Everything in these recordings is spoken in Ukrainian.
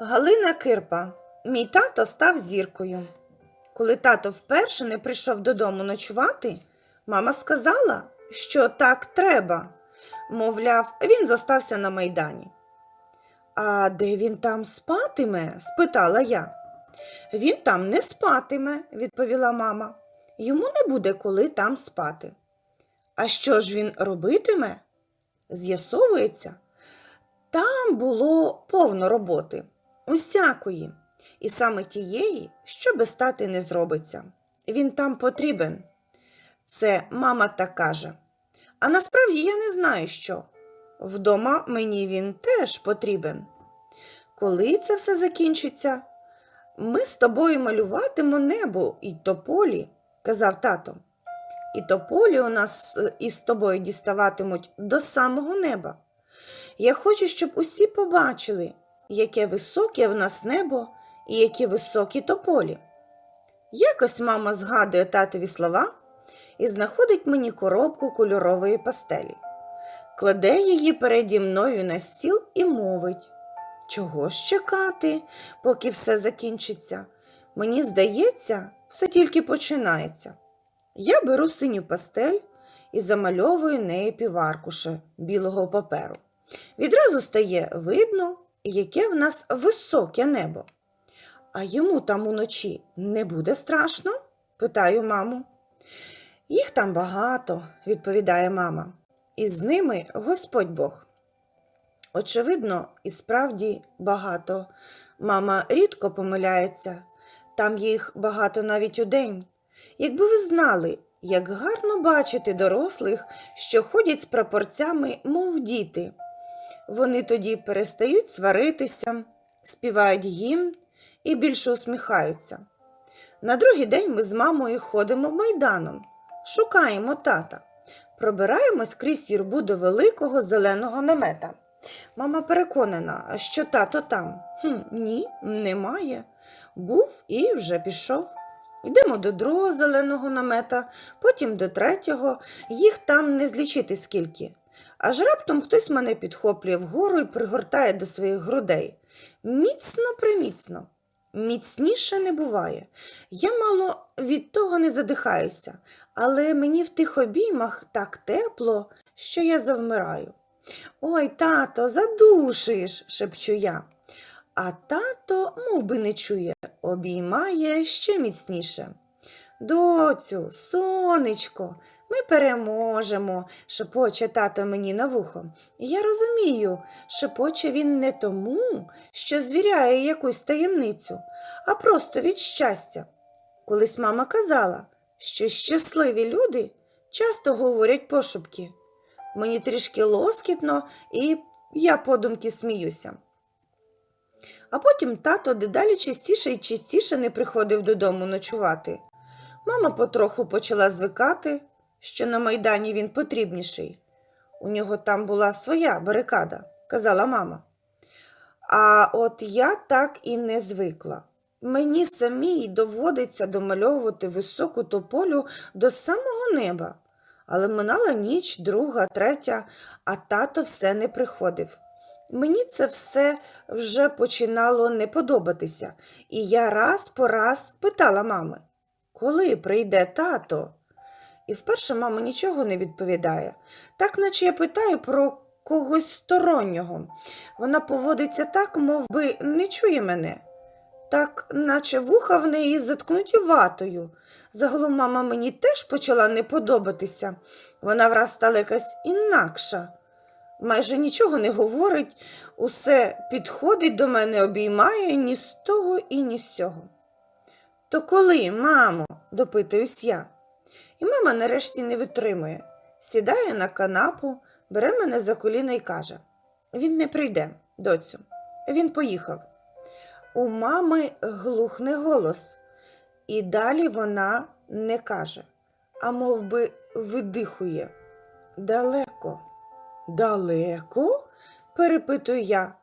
Галина Кирпа. Мій тато став зіркою. Коли тато вперше не прийшов додому ночувати, мама сказала, що так треба. Мовляв, він зостався на майдані. А де він там спатиме? спитала я. Він там не спатиме, відповіла мама. Йому не буде коли там спати. А що ж він робитиме? З'ясовується, там було повно роботи, усякої, і саме тієї, що без тати не зробиться. Він там потрібен. Це мама так каже. А насправді я не знаю що. Вдома мені він теж потрібен. Коли це все закінчиться, ми з тобою малюватимо небо і тополі, казав тато. І тополі у нас е, із тобою діставатимуть до самого неба. Я хочу, щоб усі побачили, яке високе в нас небо і які високі тополі. Якось мама згадує татові слова і знаходить мені коробку кольорової пастелі, кладе її переді мною на стіл і мовить Чого ж чекати, поки все закінчиться? Мені здається, все тільки починається. Я беру синю пастель і замальовую нею піваркуша білого паперу. Відразу стає видно, яке в нас високе небо. А йому там уночі не буде страшно? питаю маму. Їх там багато, відповідає мама, і з ними Господь Бог. Очевидно, і справді багато. Мама рідко помиляється, там їх багато навіть у день. Якби ви знали, як гарно бачити дорослих, що ходять з прапорцями, мов діти. Вони тоді перестають сваритися, співають гімн і більше усміхаються. На другий день ми з мамою ходимо майданом, шукаємо тата, пробираємось крізь юрбу до великого зеленого намета. Мама переконана, що тато там. Хм, ні, немає. Був і вже пішов. Йдемо до другого зеленого намета, потім до третього, їх там не злічити скільки. Аж раптом хтось мене підхоплює вгору і пригортає до своїх грудей. Міцно приміцно. Міцніше не буває. Я мало від того не задихаюся, але мені в тих обіймах так тепло, що я завмираю. Ой, тато, задушиш, шепчу я. А тато, мов би не чує, обіймає ще міцніше. Доцю, сонечко, ми переможемо, шепоче тато мені на вухо. І Я розумію, шепоче він не тому, що звіряє якусь таємницю, а просто від щастя. Колись мама казала, що щасливі люди часто говорять пошепки. Мені трішки лоскітно, і я подумки сміюся. А потім тато дедалі частіше і частіше не приходив додому ночувати. Мама потроху почала звикати, що на майдані він потрібніший. У нього там була своя барикада, казала мама. А от я так і не звикла. Мені самій доводиться домальовувати високу тополю до самого неба. Але минала ніч, друга, третя, а тато все не приходив. Мені це все вже починало не подобатися, і я раз по раз питала мами, коли прийде тато? І вперше мама нічого не відповідає, так наче я питаю про когось стороннього. Вона поводиться так, мов би не чує мене. Так, наче вуха в неї заткнуті ватою. Загалом мама мені теж почала не подобатися. Вона враз стала якась інакша. Майже нічого не говорить, усе підходить до мене, обіймає ні з того і ні з цього. То коли, мамо? допитуюсь я. І мама нарешті не витримує, сідає на канапу, бере мене за коліна і каже Він не прийде, доцю, він поїхав. У мами глухне голос, і далі вона не каже, а мов би видихує. Далеко. Далеко? перепитую я,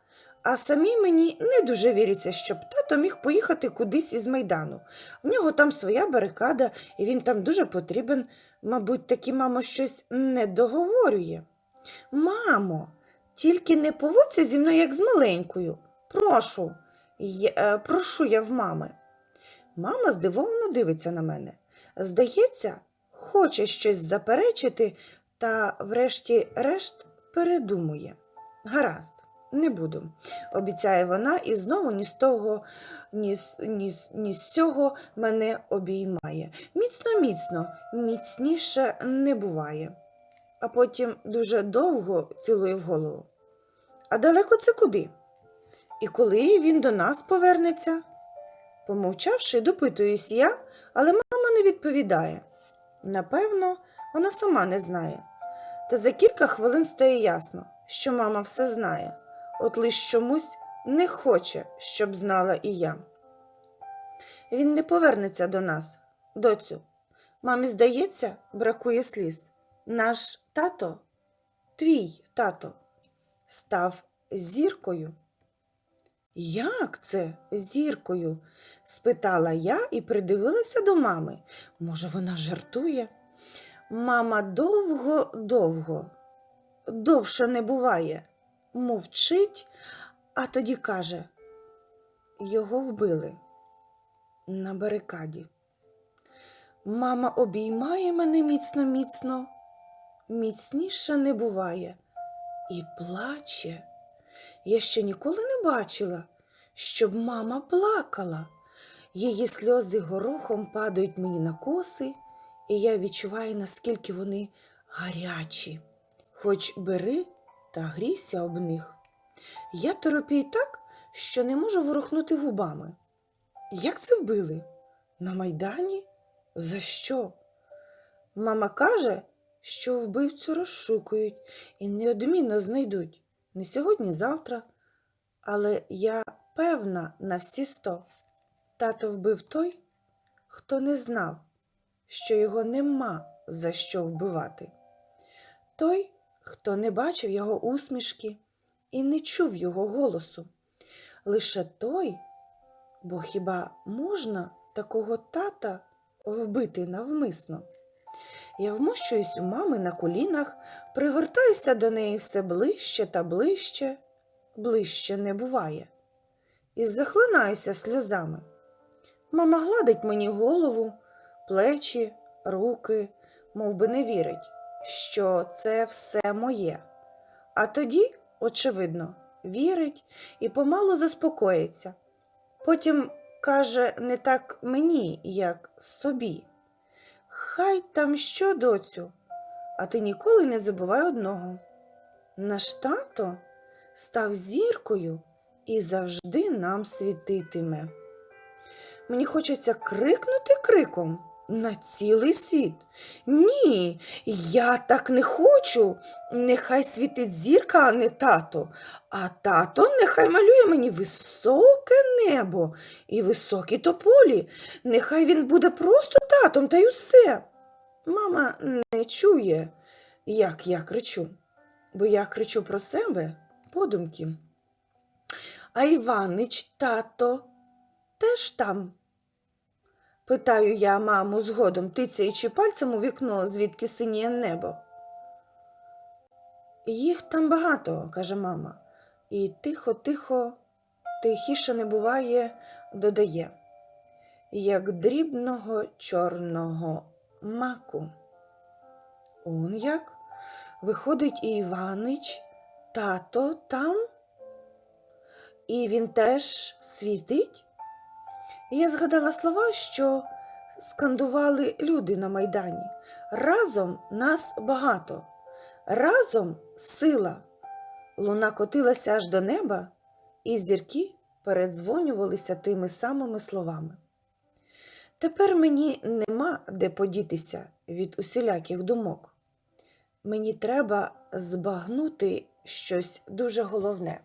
а самі мені не дуже віриться, щоб тато міг поїхати кудись із майдану. В нього там своя барикада, і він там дуже потрібен. Мабуть, таки мамо щось не договорює. Мамо, тільки не поводься зі мною, як з маленькою. Прошу, Я, е, прошу я в мами. Мама здивовано дивиться на мене. Здається, хоче щось заперечити, та врешті-решт передумує. Гаразд, не буду, обіцяє вона, і знову ні з того, ні з, ні, з- ні з цього мене обіймає. Міцно, міцно, міцніше не буває. А потім дуже довго цілує в голову. А далеко це куди? І коли він до нас повернеться? Помовчавши, допитуюсь я, але мама не відповідає. Напевно, вона сама не знає. Та за кілька хвилин стає ясно, що мама все знає, от лиш чомусь не хоче, щоб знала і я. Він не повернеться до нас, доцю. Мамі, здається, бракує сліз. Наш тато, твій тато, став зіркою. Як це зіркою? спитала я і придивилася до мами. Може, вона жартує? Мама довго-довго, довше не буває, мовчить, а тоді каже, його вбили на барикаді. Мама обіймає мене міцно-міцно, міцніше не буває, і плаче. Я ще ніколи не бачила, щоб мама плакала. Її сльози горохом падають мені на коси, і я відчуваю, наскільки вони гарячі. Хоч бери та грійся об них. Я торопію так, що не можу ворухнути губами. Як це вбили? На майдані? За що? Мама каже, що вбивцю розшукують і неодмінно знайдуть. Не сьогодні, завтра. Але я певна на всі сто. Тато вбив той, хто не знав, що його нема за що вбивати. Той, хто не бачив його усмішки і не чув його голосу. Лише той, бо хіба можна такого тата вбити навмисно? Я вмощуюсь у мами на колінах, пригортаюся до неї все ближче та ближче, ближче не буває, і захлинаюся сльозами. Мама гладить мені голову, плечі, руки, мов би не вірить, що це все моє. А тоді, очевидно, вірить і помалу заспокоїться. Потім каже не так мені, як собі. Хай там що, доцю, а ти ніколи не забувай одного. Наш тато став зіркою і завжди нам світитиме. Мені хочеться крикнути криком на цілий світ. Ні, я так не хочу. Нехай світить зірка, а не тато. А тато нехай малює мені високе небо і високі тополі. Нехай він буде просто татом та й усе. Мама не чує, як я кричу, бо я кричу про себе подумки. А Іванич, тато, теж там? Питаю я маму згодом, тицяючи пальцем у вікно, звідки синіє небо. Їх там багато, каже мама, і тихо-тихо, тихіше не буває, додає, як дрібного чорного маку. Он як? Виходить і Іванич, тато там? І він теж світить? Я згадала слова, що скандували люди на Майдані. Разом нас багато, разом сила. Луна котилася аж до неба, і зірки передзвонювалися тими самими словами. Тепер мені нема де подітися від усіляких думок. Мені треба збагнути щось дуже головне.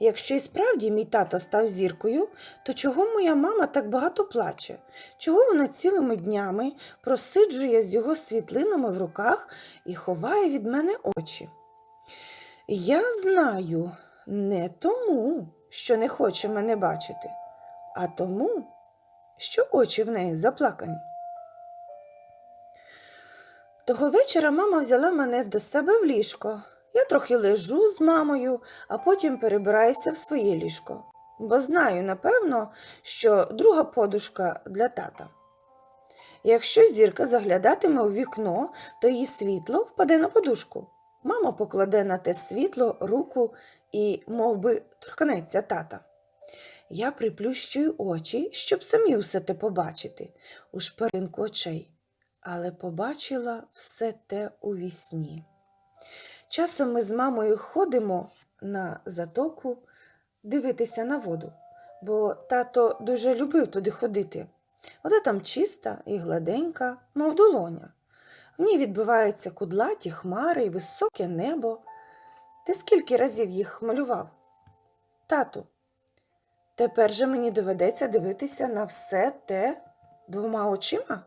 Якщо і справді мій тато став зіркою, то чого моя мама так багато плаче? Чого вона цілими днями просиджує з його світлинами в руках і ховає від мене очі? Я знаю не тому, що не хоче мене бачити, а тому, що очі в неї заплакані. Того вечора мама взяла мене до себе в ліжко. Я трохи лежу з мамою, а потім перебираюся в своє ліжко. бо знаю, напевно, що друга подушка для тата. Якщо зірка заглядатиме у вікно, то її світло впаде на подушку. Мама покладе на те світло руку і мов би, торкнеться тата. Я приплющую очі, щоб самі усе те побачити у шпаринку очей, але побачила все те у вісні. Часом ми з мамою ходимо на затоку дивитися на воду, бо тато дуже любив туди ходити. Вода там чиста і гладенька, мов долоня. В ній відбиваються кудлаті хмари і високе небо. Ти скільки разів їх малював? Тату, тепер же мені доведеться дивитися на все те двома очима,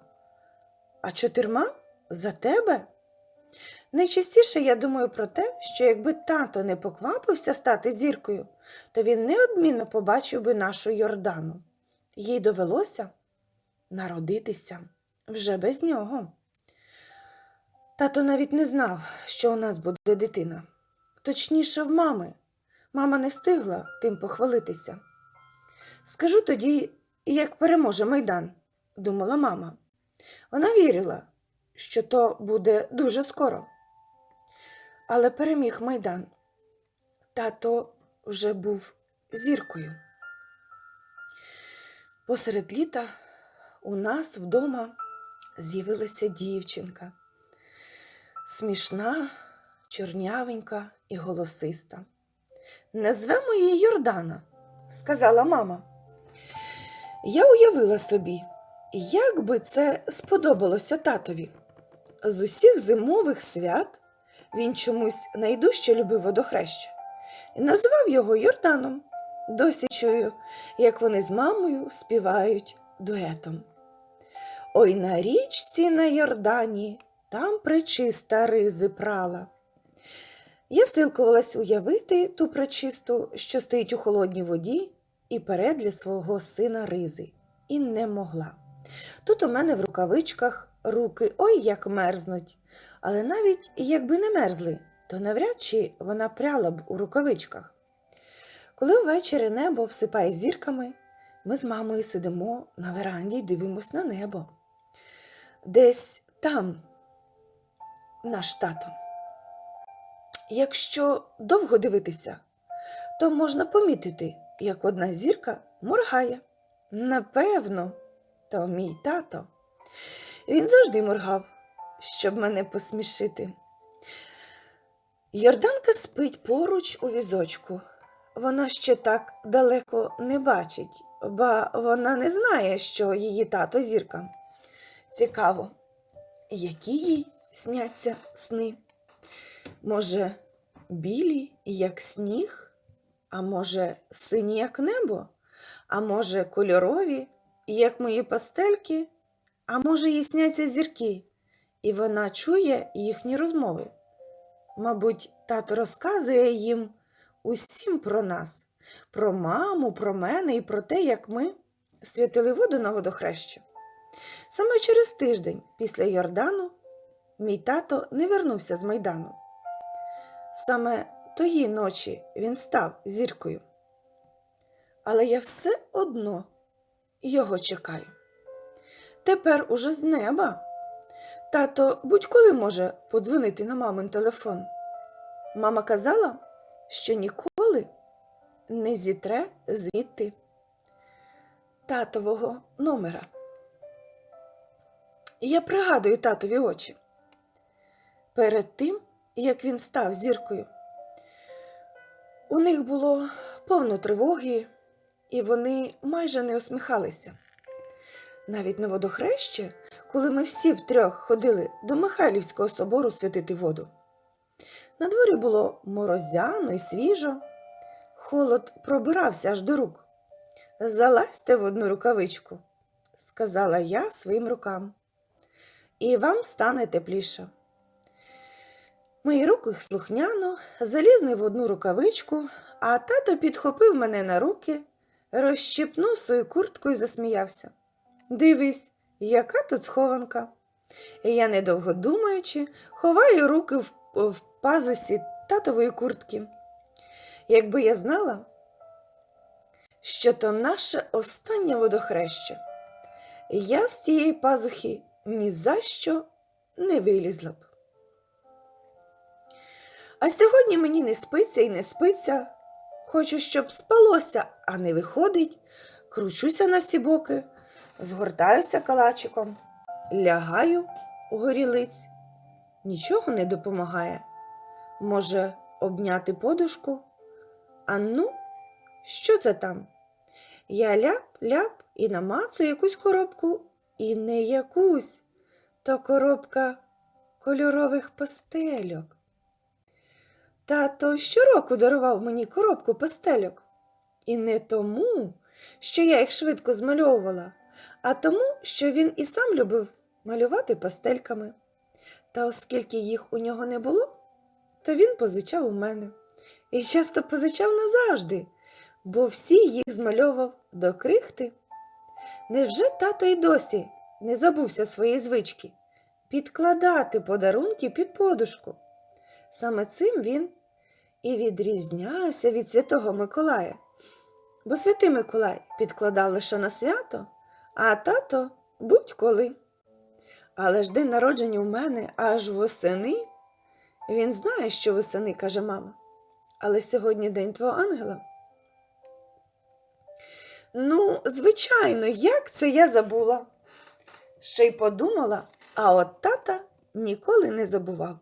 а чотирма за тебе. Найчастіше я думаю про те, що якби тато не поквапився стати зіркою, то він неодмінно побачив би нашу Йордану. Їй довелося народитися вже без нього. Тато навіть не знав, що у нас буде дитина. Точніше, в мами. Мама не встигла тим похвалитися. Скажу тоді, як переможе майдан, думала мама. Вона вірила, що то буде дуже скоро. Але переміг майдан. Тато вже був зіркою. Посеред літа у нас вдома з'явилася дівчинка. Смішна, чорнявенька і голосиста. Назвемо її Йордана, сказала мама. Я уявила собі, як би це сподобалося татові. З усіх зимових свят він чомусь найдужче любив водохреща і назвав його Йорданом. Досі чую, як вони з мамою співають дуетом. Ой на річці на Йордані там причиста ризи прала. Я силкувалась уявити ту пречисту, що стоїть у холодній воді, і пере для свого сина ризи, і не могла. Тут у мене в рукавичках руки ой як мерзнуть, але навіть якби не мерзли, то навряд чи вона пряла б у рукавичках. Коли ввечері небо всипає зірками, ми з мамою сидимо на веранді й дивимось на небо. Десь там наш тато. Якщо довго дивитися, то можна помітити, як одна зірка моргає. Напевно, то мій тато. Він завжди моргав, щоб мене посмішити. Йорданка спить поруч у візочку. Вона ще так далеко не бачить, ба вона не знає, що її тато зірка. Цікаво, які їй сняться сни? Може, білі, як сніг, а може, сині, як небо, а може, кольорові, як мої пастельки, а може, їй сняться зірки, і вона чує їхні розмови. Мабуть, тато розказує їм усім про нас, про маму, про мене і про те, як ми святили воду на водохреща. Саме через тиждень після Йордану мій тато не вернувся з майдану. Саме тої ночі він став зіркою. Але я все одно його чекаю. Тепер уже з неба. Тато будь-коли може подзвонити на мамин телефон. Мама казала, що ніколи не зітре звідти татового номера. Я пригадую татові очі. Перед тим, як він став зіркою, у них було повно тривоги, і вони майже не усміхалися. Навіть на водохреще, коли ми всі втрьох ходили до Михайлівського собору святити воду. На дворі було морозяно і свіжо, холод пробирався аж до рук. Залазьте в одну рукавичку, сказала я своїм рукам, і вам стане тепліше. Мої руки слухняно залізли в одну рукавичку, а тато підхопив мене на руки, розщепнув свою куртку і засміявся. Дивись, яка тут схованка. І я, недовго думаючи, ховаю руки в, в пазусі татової куртки. Якби я знала, що то наше останнє водохреще. Я з тієї пазухи ні за що не вилізла б. А сьогодні мені не спиться і не спиться. Хочу, щоб спалося, а не виходить. Кручуся на всі боки, згортаюся калачиком, лягаю у горілиць. Нічого не допомагає. Може, обняти подушку? А ну, що це там? Я ляп-ляп і намацую якусь коробку, і не якусь, то коробка кольорових пастельок. Тато щороку дарував мені коробку пастельок. І не тому, що я їх швидко змальовувала, а тому, що він і сам любив малювати пастельками. Та оскільки їх у нього не було, то він позичав у мене. І часто позичав назавжди, бо всі їх змальовував до крихти. Невже тато й досі не забувся своєї звички підкладати подарунки під подушку? Саме цим він і відрізнявся від святого Миколая. Бо святий Миколай підкладав лише на свято, а тато будь-коли. Але ж день народження у мене аж восени. Він знає, що восени, каже мама. Але сьогодні день твого ангела. Ну, звичайно, як це я забула? Ще й подумала, а от тата ніколи не забував.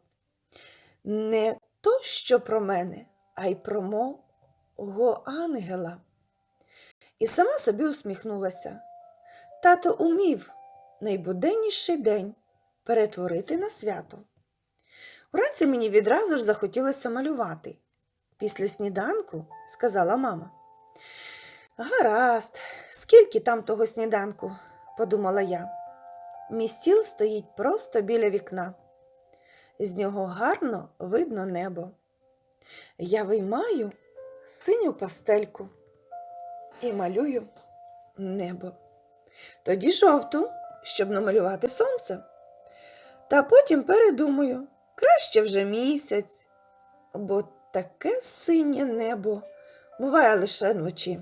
Не то, що про мене, а й про мого ангела. І сама собі усміхнулася. Тато умів найбуденніший день перетворити на свято. Вранці мені відразу ж захотілося малювати. Після сніданку, сказала мама. Гаразд, скільки там того сніданку, подумала я. Мій стіл стоїть просто біля вікна. З нього гарно видно небо. Я виймаю синю пастельку і малюю небо. Тоді жовту, щоб намалювати сонце. Та потім передумаю, краще вже місяць, бо таке синє небо буває лише вночі.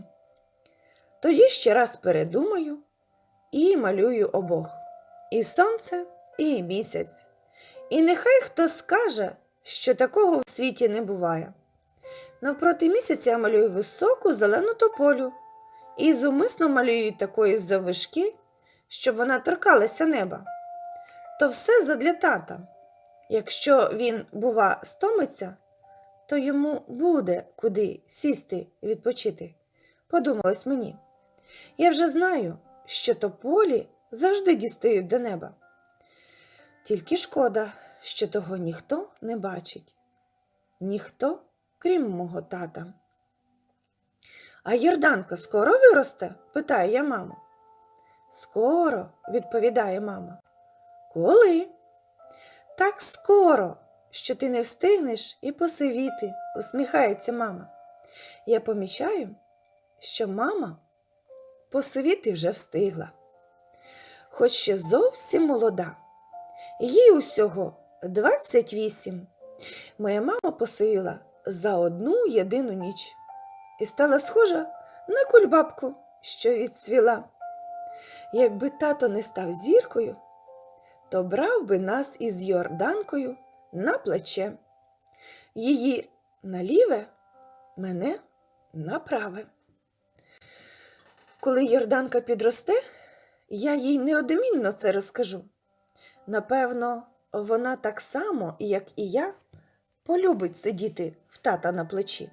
Тоді ще раз передумаю і малюю обох і сонце, і місяць. І нехай хто скаже, що такого в світі не буває. Навпроти місяця я малюю високу зелену тополю і зумисно малюю такої завишки, щоб вона торкалася неба. То все задля тата. Якщо він, бува, стомиться, то йому буде куди сісти і відпочити. Подумалось мені. Я вже знаю, що тополі завжди дістають до неба. Тільки шкода, що того ніхто не бачить. Ніхто, крім мого тата. А Йорданка скоро виросте? питає я маму. Скоро, відповідає мама. Коли? Так скоро, що ти не встигнеш і посивіти, усміхається мама. Я помічаю, що мама посивіти вже встигла, хоч ще зовсім молода. Їй усього 28. Моя мама посивіла за одну єдину ніч і стала схожа на кульбабку, що відцвіла. Якби тато не став зіркою, то брав би нас із Йорданкою на плече. Її на ліве, мене на праве. Коли Йорданка підросте, я їй неодмінно це розкажу. Напевно, вона так само, як і я, полюбить сидіти в тата на плечі.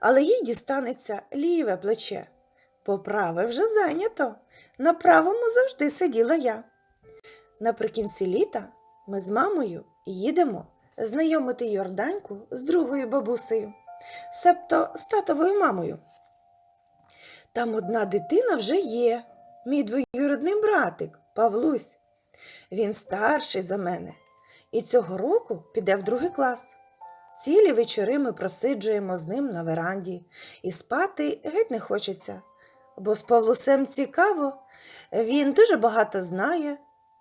Але їй дістанеться ліве плече. По праве вже зайнято. На правому завжди сиділа я. Наприкінці літа ми з мамою їдемо знайомити Йорданьку з другою бабусею, себто з татовою мамою. Там одна дитина вже є, мій двоюродний братик Павлусь. Він старший за мене і цього року піде в другий клас. Цілі вечори ми просиджуємо з ним на веранді, і спати геть не хочеться, бо з Павлусем цікаво, він дуже багато знає,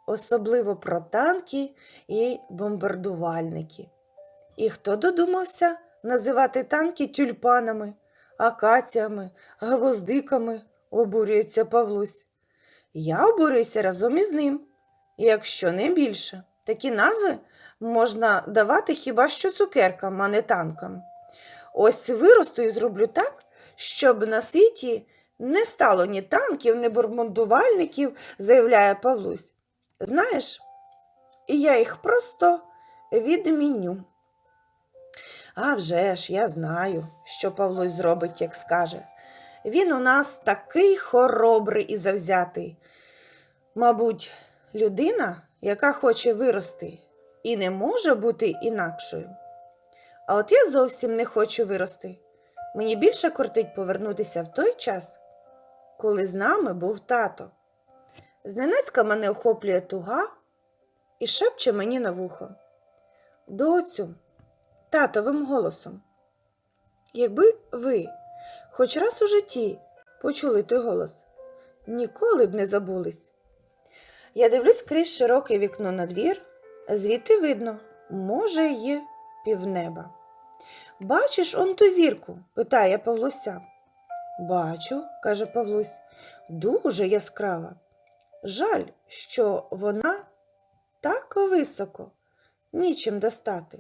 особливо про танки і бомбардувальники. І хто додумався називати танки тюльпанами, акаціями, гвоздиками, обурюється Павлусь. Я обурююся разом із ним, якщо не більше. Такі назви можна давати хіба що цукеркам, а не танкам. Ось виросту і зроблю так, щоб на світі не стало ні танків, ні бомбардувальників, заявляє Павлусь. Знаєш, я їх просто відміню. А вже ж, я знаю, що Павлусь зробить, як скаже. Він у нас такий хоробрий і завзятий. Мабуть, людина, яка хоче вирости і не може бути інакшою. А от я зовсім не хочу вирости. Мені більше кортить повернутися в той час, коли з нами був тато. Зненацька мене охоплює туга і шепче мені на вухо. Доцю, татовим голосом. Якби ви хоч раз у житті почули той голос, ніколи б не забулись. Я дивлюсь крізь широке вікно на двір, звідти видно, може, й півнеба. Бачиш он ту зірку? питає Павлуся. Бачу, каже Павлусь, дуже яскрава. Жаль, що вона так високо, нічим достати.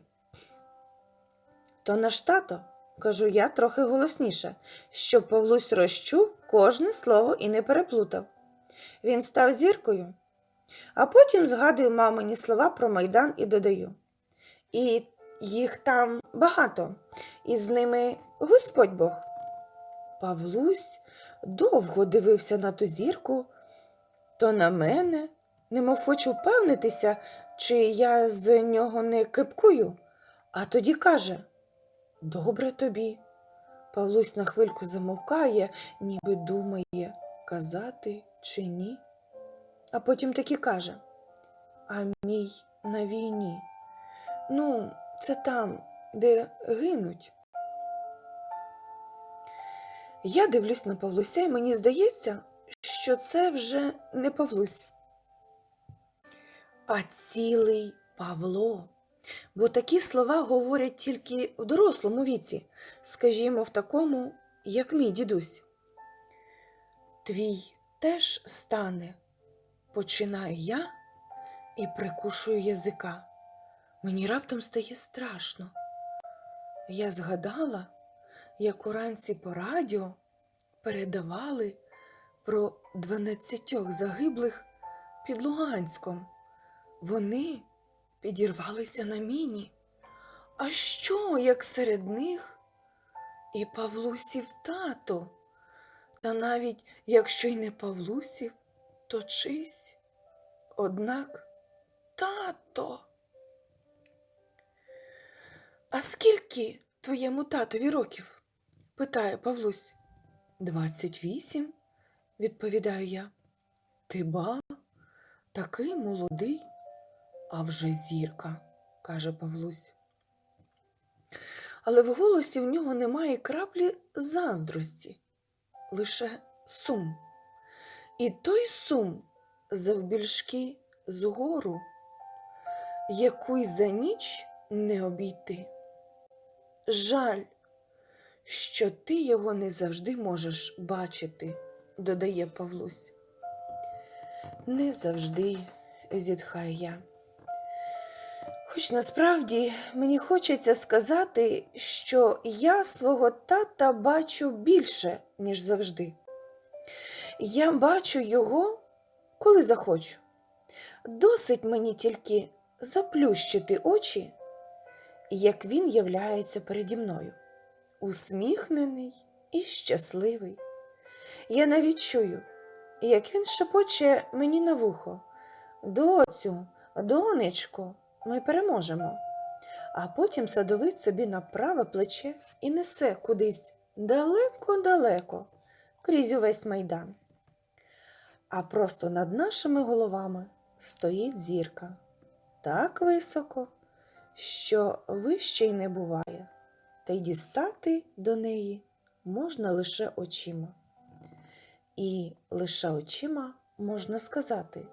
То наш тато, кажу я трохи голосніше, щоб Павлусь розчув кожне слово і не переплутав. Він став зіркою, а потім згадую мамині слова про майдан і додаю. І їх там багато, і з ними Господь Бог. Павлусь довго дивився на ту зірку, то на мене, немов хочу впевнитися, чи я з нього не кипкую, а тоді каже Добре тобі. Павлусь на хвильку замовкає, ніби думає, казати чи ні. А потім таки каже А мій на війні. Ну, це там, де гинуть. Я дивлюсь на Павлуся, і мені здається, що це вже не Павлусь, а цілий Павло. Бо такі слова говорять тільки в дорослому віці, скажімо, в такому, як мій дідусь. Твій теж стане, починаю я і прикушую язика. Мені раптом стає страшно. Я згадала, як уранці по радіо передавали про дванадцятьох загиблих під Луганськом. Вони підірвалися на міні. А що, як серед них і Павлусів тато? Та навіть якщо й не Павлусів, то чись. Однак тато. А скільки твоєму татові років? питає Павлусь. Двадцять вісім, відповідаю я. Ти ба, такий молодий, а вже зірка, каже Павлусь. Але в голосі в нього немає краплі заздрості, лише сум. І той сум завбільшки згору, яку й за ніч не обійти. Жаль, що ти його не завжди можеш бачити, додає Павлусь. Не завжди, зітхаю я. Хоч насправді мені хочеться сказати, що я свого тата бачу більше, ніж завжди. Я бачу його, коли захочу. Досить мені тільки заплющити очі, як він являється переді мною, усміхнений і щасливий. Я навіть чую, як він шепоче мені на вухо. Доцю, донечко, ми переможемо. А потім садовить собі на праве плече і несе кудись далеко-далеко, крізь увесь майдан. А просто над нашими головами стоїть зірка так високо, що вище й не буває, та й дістати до неї можна лише очима. І лише очима можна сказати: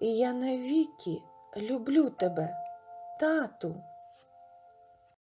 І я навіки люблю тебе, тату.